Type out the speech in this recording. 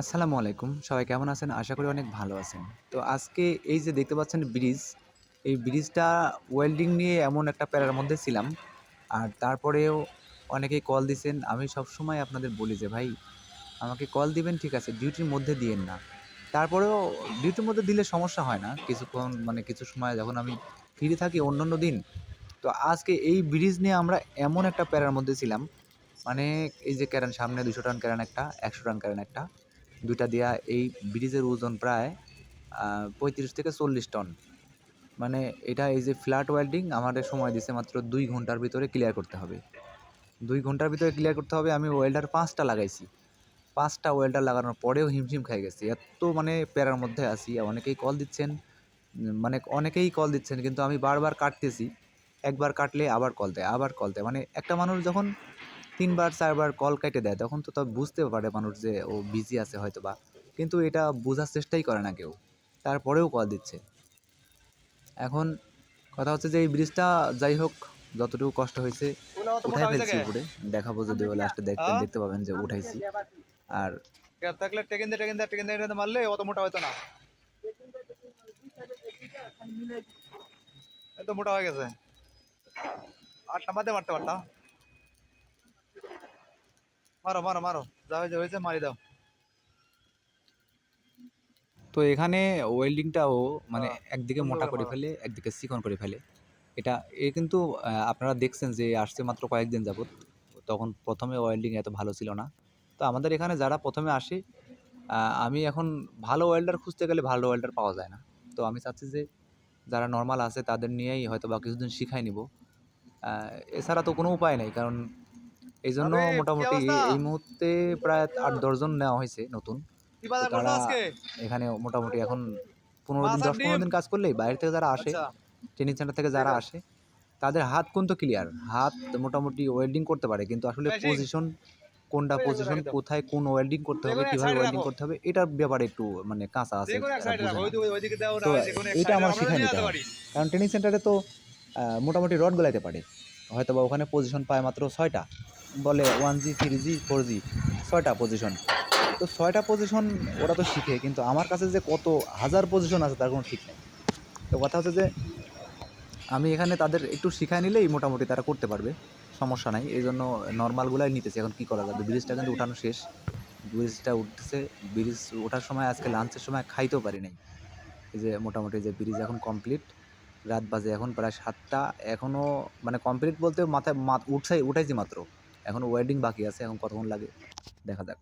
আসসালামু আলাইকুম। সবাই কেমন আছেন? আশা করি অনেক ভালো আছেন। তো আজকে এই যে দেখতে পাচ্ছেন ব্রিজ, এই ব্রিজটা ওয়েল্ডিং নিয়ে এমন একটা প্যারার মধ্যে ছিলাম। আর তারপরেও অনেকেই কল দিছেন। আমি সবসময় আপনাদের বলি যে, ভাই, আমাকে কল দিবেন, ঠিক আছে? ডিউটির মধ্যে দিয়েন না। তারপরেও ডিউটির মধ্যে দিলে সমস্যা হয় না। কিছুক্ষণ মানে কিছু সময় যখন আমি ফ্রি থাকি অন্য অন্য দিন। তো আজকে এই ব্রিজ নিয়ে আমরা এমন একটা প্যারার মধ্যে ছিলাম। মানে এই যে ক্যারেন, সামনে দুশো টান ক্যারেন একটা, একশো টান ক্যারেন একটা। দুইটা দেয়া এই ব্রিজের ওজন প্রায় পঁয়ত্রিশ থেকে চল্লিশ টন। মানে এটা এই যে ফ্ল্যাট ওয়েল্ডিং আমাদের সময় দিছে মাত্র দুই ঘণ্টার ভিতরে ক্লিয়ার করতে হবে। দুই ঘণ্টার ভিতরে ক্লিয়ার করতে হবে, আমি ওয়েল্ডার পাঁচটা লাগাইছি। পাঁচটা ওয়েল্ডার লাগানোর পরেও হিমশিম খাই গেছি। এত মানে প্যারার মধ্যে আছি, অনেকেই কল দিচ্ছেন মানে অনেকেই কল দিচ্ছেন, কিন্তু আমি বারবার কাটতেছি। একবার কাটলে আবার কল দেয়, আবার কল দেয়। মানে একটা মানুষ যখন তিনবার চারবার কল কেটে দেয় তখন তো তা বুঝতে পারে মানুষ যে ও বিজি আছে হয়তো বা কিন্তু এটা বোঝার চেষ্টাই করে না কেউ। তারপরেও কল দিচ্ছে। এখন কথা হচ্ছে যে এই ব্রিজটা যাই হোক যতটুকু কষ্ট হয়েছে উঠাই ফেলছি উপরে। দেখাবো যদি লাস্টে দেখতে হ্যাঁ? দেখতে পাবেন যে উঠাইছি। আর থাকলে টেকেন দিয়ে টেকেন দিয়ে টেকেন দিয়ে টেকেন দিয়ে মারলে অত মোটা হতো না। এত মোটা হয়ে গেছে। আট নাম্বার দিয়ে মারতে পারতাম মারো মারো মারো। যা হয়েছে হয়েছে মারি দাও। তো এখানে ওয়েল্ডিংটাও মানে হ্যাঁ, একদিকে মোটা করে করে ফেলে একদিকে চিকন করে ফেলে। এটা এ কিন্তু আপনারা দেখছেন যে আসছে মাত্র কয়েকদিন যাবত তখন প্রথমে ওয়েল্ডিং এত ভালো ছিল না। তো আমাদের এখানে যারা প্রথমে আসে আমি এখন ভালো ওয়েল্ডার খুঁজতে গেলে ভালো ওয়েল্ডার পাওয়া যায় না। তো আমি চাচ্ছি যে যারা নর্মাল আছে তাদের নিয়েই হয়তো বা কিছুদিন শিখাই নিব। এছাড়া তো কোনো উপায় নেই কারণ এই জন্য মোটামুটি এই মুহূর্তে প্রায় আট দশজন নেওয়া হয়েছে নতুন। তারা- এখানে মোটামুটি এখন পনেরো দিন দশ পনেরো দিন কাজ করলেই বাইরে থেকে যারা আসে আচ্ছা। ট্রেনিং সেন্টার থেকে যারা আসে তাদের হাত কোন তো ক্লিয়ার হাত মোটামুটি ওয়েল্ডিং করতে পারে কিন্তু আসলে পজিশন কোনটা পজিশন কোথায় কোন ওয়েল্ডিং করতে হবে কীভাবে ওয়েল্ডিং করতে হবে এটার ব্যাপারে একটু মানে কাঁচা আছে তো যে কোনো এক এইটা side এ আমার শিখাই নিতে হবে। কারণ ট্রেনিং সেন্টারে তো মোটামুটি রড গলাইতে পারে। হয়তো বা ওখানে পজিশন পায় মাত্র ছয়টা। বলে one G three G four G ছয়টা পজিশন তো ছয়টা পজিশন ওরা তো শিখে, কিন্তু আমার কাছে যে কত হাজার পজিশন আছে তার কোনো ঠিক নেই। তো কথা হচ্ছে যে আমি এখানে তাদের একটু শিখাই নিলেই মোটামুটি তারা করতে পারবে, সমস্যা নাই। এই জন্য নর্মালগুলাই নিতেছে, এখন কী করা যাবে? ব্রিজটা কিন্তু উঠানো শেষ। ব্রিজটা উঠতেছে ব্রিজ ওঠার সময় আজকে লাঞ্চের সময় খাইতেও পারি নাই। এই যে মোটামুটি যে ব্রিজ এখন কমপ্লিট রাত বাজে এখন প্রায় সাতটা। এখনও মানে কমপ্লিট বলতে মাথায় উঠাই উঠাইছি মাত্র। এখন ওয়েডিং বাকি আছে এখন কতক্ষণ লাগে? দেখা যাক।